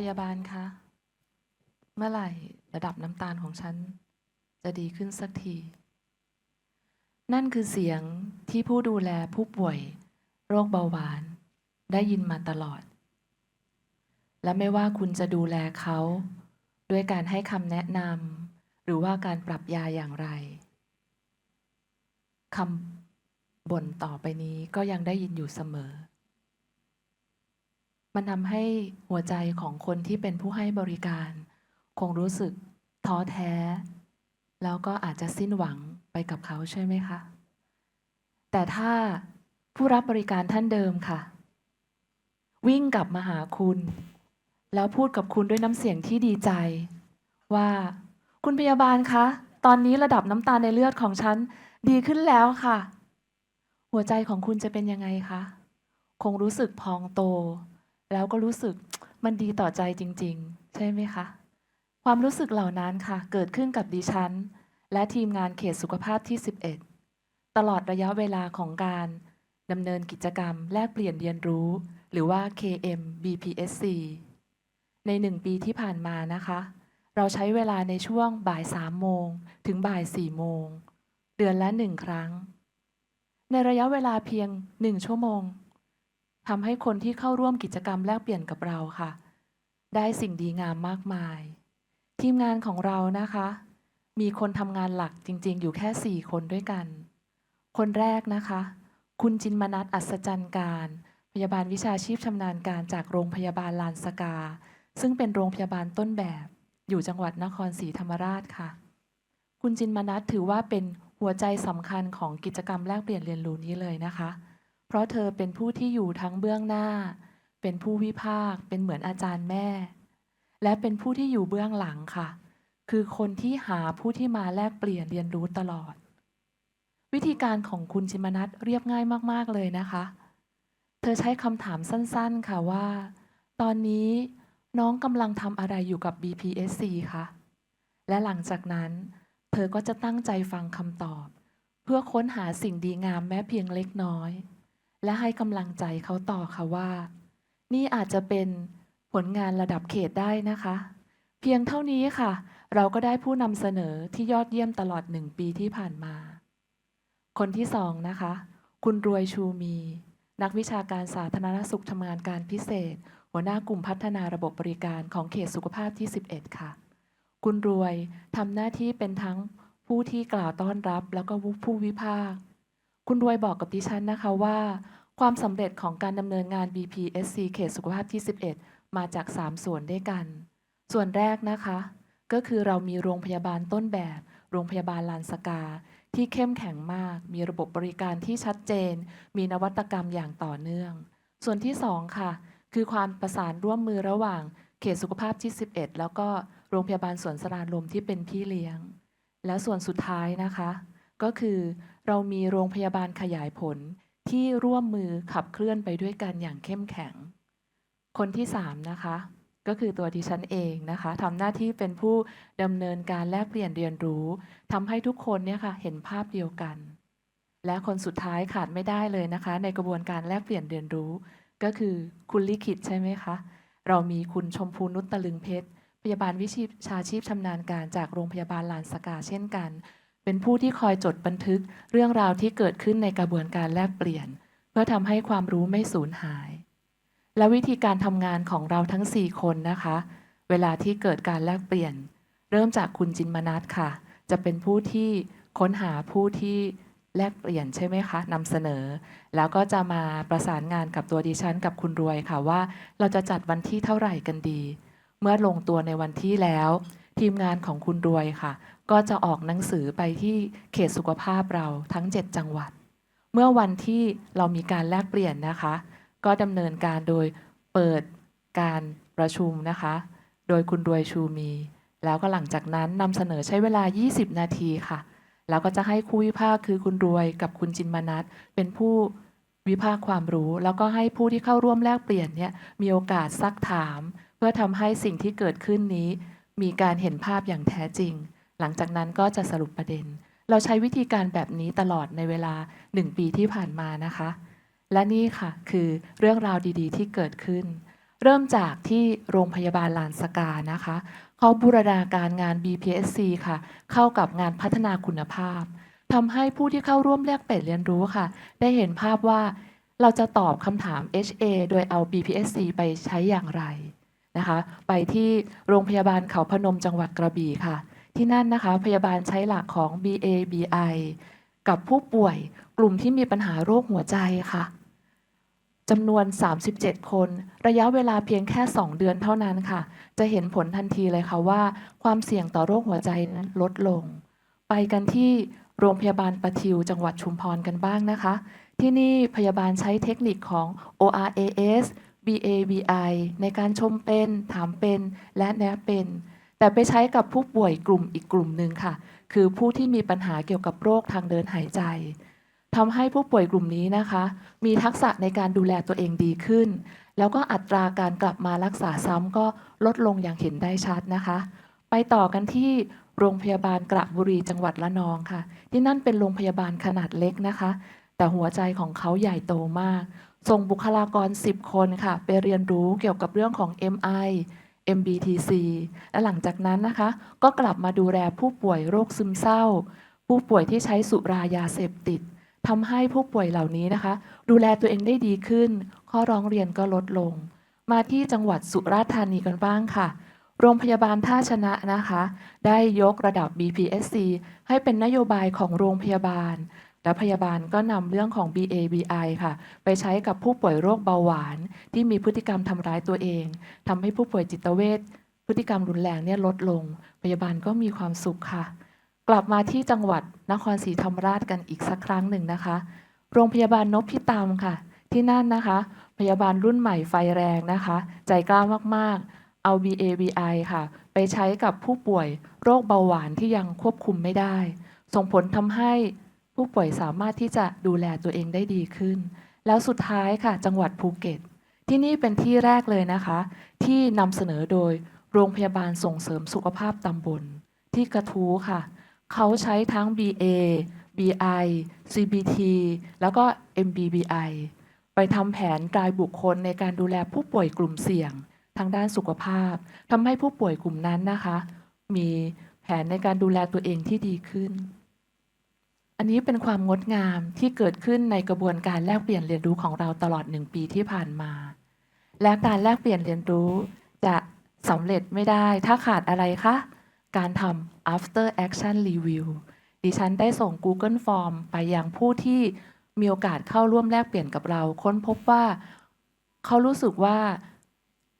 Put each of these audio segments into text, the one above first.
พยาบาลคะ เมื่อไหร่ระดับน้ำตาลของฉัน จะดีขึ้นสักที นั่นคือเสียงที่ผู้ดูแลผู้ป่วย โรคเบาหวาน ได้ยินมาตลอด และไม่ว่าคุณจะดูแลเขา ด้วยการให้คำแนะนำหรือว่าการปรับยาอย่างไรคำบ่นต่อไปนี้ก็ยังได้ยินอยู่เสมอ มันทำให้หัวใจของคนที่เป็นผู้ให้บริการ คงรู้สึกท้อแท้ แล้วก็อาจจะสิ้นหวังไปกับเขาใช่ไหมคะ แต่ถ้าผู้รับบริการท่านเดิมค่ะ วิ่งกลับมาหาคุณ แล้วพูดกับคุณด้วยน้ำเสียงที่ดีใจ ว่าคุณพยาบาลคะ ตอนนี้ระดับน้ำตาลในเลือดของฉันดีขึ้นแล้วค่ะ หัวใจของคุณจะเป็นยังไงคะ คงรู้สึกพองโต แล้วก็รู้สึกมันดีต่อใจจริง ๆ ใช่ไหมคะ ความรู้สึกเหล่านั้นค่ะ เกิดขึ้นกับดิฉัน และทีมงานเขตสุขภาพที่ 11 ตลอดระยะเวลาของการดำเนินกิจกรรม แลกเปลี่ยนเรียนรู้ หรือว่า KM BPSC ในหนึ่งปีที่ผ่านมานะคะ เราใช้เวลาในช่วงบ่าย3โมงถึงบ่าย4โมง เดือนละหนึ่งครั้ง ในระยะเวลาเพียงหนึ่งชั่วโมง ทำให้คนที่เข้าร่วมกิจกรรมแลกเปลี่ยนกับเราค่ะ ได้สิ่งดีงามมากมาย ทีมงานของเรานะคะ มีคนทำงานหลักจริงๆ อยู่แค่ 4 คนด้วยกัน คนแรกนะคะ คุณจินมนัทอัศจรรย์การ พยาบาลวิชาชีพชำนาญการจากโรงพยาบาลลานสกา ซึ่งเป็นโรงพยาบาลต้นแบบ อยู่จังหวัดนครศรีธรรมราชค่ะ คุณจินมนัทถือว่าเป็นหัวใจสำคัญของกิจกรรมแลกเปลี่ยนเรียนรู้นี้เลยนะคะเพราะเธอเป็นผู้ที่อยู่ทั้งเบื้องหน้า เป็นผู้วิพากษ์เป็นเหมือนอาจารย์แม่ และเป็นผู้ที่อยู่เบื้องหลังค่ะ คือคนที่หาผู้ที่มาแลกเปลี่ยนเรียนรู้ตลอด วิธีการของคุณจิมนัทเรียบง่ายมาก ๆ เลยนะคะ เธอใช้คำถามสั้น ๆ ค่ะว่า ตอนนี้น้องกำลังทำอะไรอยู่กับ BPSC คะและหลังจากนั้นเธอก็จะตั้งใจฟังคำตอบ เพื่อค้นหาสิ่งดีงามแม้เพียงเล็กน้อย และให้กำลังใจเขาต่อค่ะว่า นี่อาจจะเป็นผลงานระดับเขตได้นะคะ เพียงเท่านี้ค่ะ เราก็ได้ผู้นำเสนอที่ยอดเยี่ยมตลอดหนึ่งปีที่ผ่านมา คนที่สองนะคะ คุณรวยชูมี นักวิชาการสาธารณสุขทำงานการพิเศษ หัวหน้ากลุ่มพัฒนาระบบบริการของเขตสุขภาพที่ 11 ค่ะ คุณรวยทำหน้าที่เป็นทั้งผู้ที่กล่าวต้อนรับ แล้วก็ผู้วิพากษ์ คุณรวยบอกกับดิฉันนะคะว่า ความสำเร็จของการดำเนินงาน BPSC เขตสุขภาพที่ 11 มาจาก 3 ส่วนด้วยกัน ส่วนแรกนะคะ ก็คือเรามีโรงพยาบาลต้นแบบ โรงพยาบาลลานสกา ที่เข้มแข็งมาก มีระบบบริการที่ชัดเจน มีนวัตกรรมอย่างต่อเนื่อง ส่วนที่ 2 ค่ะ คือความประสานร่วมมือระหว่างเขตสุขภาพที่ 11 แล้วก็โรงพยาบาลสวนสรานลมที่เป็นพี่เลี้ยง และส่วนสุดท้ายนะคะ ก็คือเรามีโรงพยาบาลขยายผลที่ร่วมมือขับเคลื่อนไปด้วยกันอย่างเข้มแข็ง คนที่3นะคะก็คือตัวดิฉันเองนะคะทำหน้าที่เป็นผู้ดำเนินการแลกเปลี่ยนเรียนรู้ทำให้ทุกคนเนี่ยค่ะเห็นภาพเดียวกัน และคนสุดท้ายขาดไม่ได้เลยนะคะ ในกระบวนการแลกเปลี่ยนเรียนรู้ ก็คือคุณลิขิตใช่ไหมคะเรามีคุณชมพูนุตตะลึงเพชรพยาบาลวิชาชีพชำนาญการจากโรงพยาบาลลานสกาเช่นกัน เป็นผู้ที่คอยจดบันทึกเรื่องราวที่เกิดขึ้นในกระบวนการแลกเปลี่ยน เพื่อทำให้ความรู้ไม่สูญหาย และวิธีการทำงานของเราทั้ง 4 คนนะคะ เวลาที่เกิดการแลกเปลี่ยน เริ่มจากคุณจินมนัทค่ะ จะเป็นผู้ที่ค้นหาผู้ที่แลกเปลี่ยนใช่ไหมคะนำเสนอ แล้วก็จะมาประสานงานกับตัวดิฉันกับคุณรวยค่ะว่า เราจะจัดวันที่เท่าไหร่กันดี เมื่อลงตัวในวันที่แล้ว ทีมงานของคุณรวยค่ะ ก็จะออกหนังสือไปที่เขตสุขภาพเราทั้ง 7 จังหวัด เมื่อวันที่เรามีการแลกเปลี่ยนนะคะ ก็ดำเนินการโดยเปิดการประชุมนะคะ โดยคุณรวยชูมี แล้วก็หลังจากนั้นนำเสนอใช้เวลา 20 นาทีค่ะ แล้วก็จะให้คู่วิพากษ์คือคุณรวยกับคุณจินมนัทเป็นผู้วิพากษ์ความรู้ แล้วก็ให้ผู้ที่เข้าร่วมแลกเปลี่ยนเนี่ยมีโอกาสซักถาม เพื่อทำให้สิ่งที่เกิดขึ้นนี้ มีการเห็นภาพอย่างแท้จริง หลังจากนั้นก็จะสรุปประเด็น เราใช้วิธีการแบบนี้ตลอดในเวลา 1 ปีที่ผ่านมานะคะ และนี่ค่ะคือเรื่องราวดีๆ ที่เกิดขึ้น เริ่มจากที่โรงพยาบาลลานสกานะคะเขาบูรณาการงาน BPSC ค่ะ เข้ากับงานพัฒนาคุณภาพทำให้ผู้ที่เข้าร่วมแลกเปลี่ยนเรียนรู้ค่ะ ได้เห็นภาพว่าเราจะตอบคำถาม HA โดยเอา BPSC ไปใช้อย่างไร นะคะ ไปที่โรงพยาบาลเขาพนมจังหวัดกระบี่ค่ะ ที่นั่นนะคะพยาบาลใช้หลักของ BA BI กับผู้ป่วยกลุ่มที่มีปัญหาโรคหัวใจค่ะจำนวน 37 คน ระยะเวลาเพียงแค่ 2 เดือนเท่านั้นค่ะ จะเห็นผลทันทีเลยค่ะว่า ความเสี่ยงต่อโรคหัวใจนั้นลดลง ไปกันที่โรงพยาบาลประทิวจังหวัดชุมพรกันบ้างนะคะ ที่นี่พยาบาลใช้เทคนิคของ ORAS BABI ในการชมเป็น ถามเป็นและแนะเป็น แต่ไปใช้กับผู้ป่วยกลุ่มอีกกลุ่มหนึ่งค่ะ คือผู้ที่มีปัญหาเกี่ยวกับโรคทางเดินหายใจทำให้ผู้ป่วยกลุ่มนี้นะคะ มีทักษะในการดูแลตัวเองดีขึ้น แล้วก็อัตราการกลับมารักษาซ้ำก็ลดลงอย่างเห็นได้ชัดนะคะ ไปต่อกันที่โรงพยาบาลกระบุรีจังหวัดละนองค่ะ ที่นั่นเป็นโรงพยาบาลขนาดเล็กนะคะ แต่หัวใจของเขาใหญ่โตมาก ส่งบุคลากร 10 คนค่ะ ไปเรียนรู้เกี่ยวกับเรื่องของ MI MBTC และหลังจากนั้นนะคะ ก็กลับมาดูแลผู้ป่วยโรคซึมเศร้า ผู้ป่วยที่ใช้สุรายาเสพติดทำให้ผู้ป่วยเหล่านี้นะคะ ดูแลตัวเองได้ดีขึ้น ข้อร้องเรียนก็ลดลง มาที่จังหวัดสุราษฎร์ธานีกันบ้างค่ะ โรงพยาบาลท่าชนะนะคะ ได้ยกระดับ BPSC ให้เป็นนโยบายของโรงพยาบาล และพยาบาลก็นำเรื่องของ BABI ค่ะ ไปใช้กับผู้ป่วยโรคเบาหวาน ที่มีพฤติกรรมทำร้ายตัวเองทำให้ผู้ป่วยจิตเวชพฤติกรรมรุนแรงเนี่ยลดลง พยาบาลก็มีความสุขค่ะ กลับมาที่จังหวัดนครศรีธรรมราชกันอีกสักครั้งหนึ่งนะคะ โรงพยาบาลนพพิตามค่ะ ที่นั่นนะคะ พยาบาลรุ่นใหม่ไฟแรงนะคะ ใจกล้ามากๆเอา BABI ค่ะ ไปใช้กับผู้ป่วยโรคเบาหวานที่ยังควบคุมไม่ได้ ส่งผลทำให้ ผู้ป่วยสามารถที่จะดูแลตัวเองได้ดีขึ้น แล้วสุดท้ายค่ะ จังหวัดภูเก็ต ที่นี่เป็นที่แรกเลยนะคะ ที่นำเสนอโดยโรงพยาบาลส่งเสริมสุขภาพตำบล ที่กระทู้ค่ะ เขาใช้ทั้ง BA BI CBT แล้วก็ MBBI ไปทำแผนรายบุคคลในการดูแลผู้ป่วยกลุ่มเสี่ยง ทางด้านสุขภาพทำให้ผู้ป่วยกลุ่มนั้นนะคะ มีแผนในการดูแลตัวเองที่ดีขึ้น อันนี้เป็นความงดงามที่เกิดขึ้นในกระบวนการแลกเปลี่ยนเรียนรู้ของเราตลอดหนึ่งปีที่ผ่านมา และการแลกเปลี่ยนเรียนรู้จะสำเร็จไม่ได้ ถ้าขาดอะไรคะ การทำ after action review ดิฉันได้ส่ง Google Form ไปยังผู้ที่มีโอกาสเข้าร่วมแลกเปลี่ยนกับเรา ค้นพบว่าเขารู้สึกว่า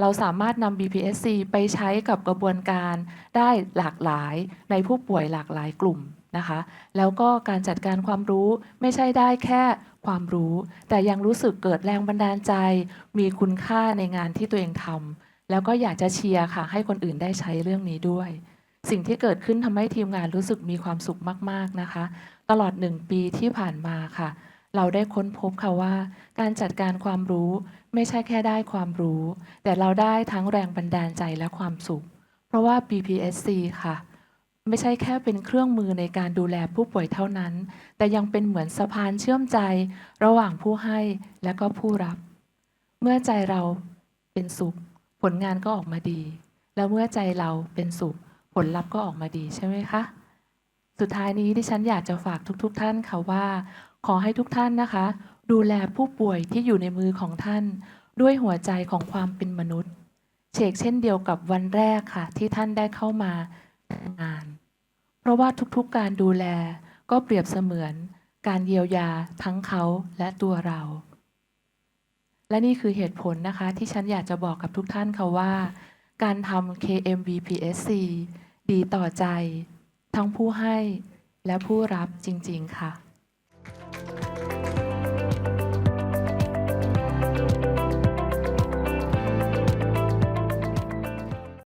เราสามารถนำ BPSC ไปใช้กับกระบวนการได้หลากหลายในผู้ป่วยหลากหลายกลุ่ม นะคะ แล้วก็การจัดการความรู้ไม่ใช่ได้แค่ความรู้ แต่ยังรู้สึกเกิดแรงบันดาลใจ มีคุณค่าในงานที่ตัวเองทำแล้วก็อยากจะเชียร์ค่ะ ให้คนอื่นได้ใช้เรื่องนี้ด้วย สิ่งที่เกิดขึ้นทำให้ทีมงานรู้สึกมีความสุขมากๆนะคะ ตลอดหนึ่งปีที่ผ่านมาค่ะ เราได้ค้นพบค่ะว่า การจัดการความรู้ไม่ใช่แค่ได้ความรู้ แต่เราได้ทั้งแรงบันดาลใจและความสุข เพราะว่า BPSC ค่ะ ไม่ใช่แค่เป็นเครื่องมือในการดูแลผู้ป่วยเท่านั้น แต่ยังเป็นเหมือนสะพานเชื่อมใจระหว่างผู้ให้และก็ผู้รับ เมื่อใจเราเป็นสุข ผลงานก็ออกมาดี แล้วเมื่อใจเราเป็นสุข ผลลัพธ์ก็ออกมาดีใช่ไหมคะ สุดท้ายนี้ดิฉันอยากจะฝากทุกๆทท่านค่ะว่า ขอให้ทุกท่านนะคะ ดูแลผู้ป่วยที่อยู่ในมือของท่าน ด้วยหัวใจของความเป็นมนุษย์ เชกเช่นเดียวกับวันแรกค่ะ ที่ท่านได้เข้ามา งาน เพราะว่าทุกๆการดูแลก็เปรียบเสมือนการเยียวยาทั้งเขาและตัวเรา และนี่คือเหตุผลนะคะ ที่ฉันอยากจะบอกกับทุกท่านค่ะว่า การทำ KMVPSC ดีต่อใจ ทั้งผู้ให้และผู้รับจริง ๆ ค่ะ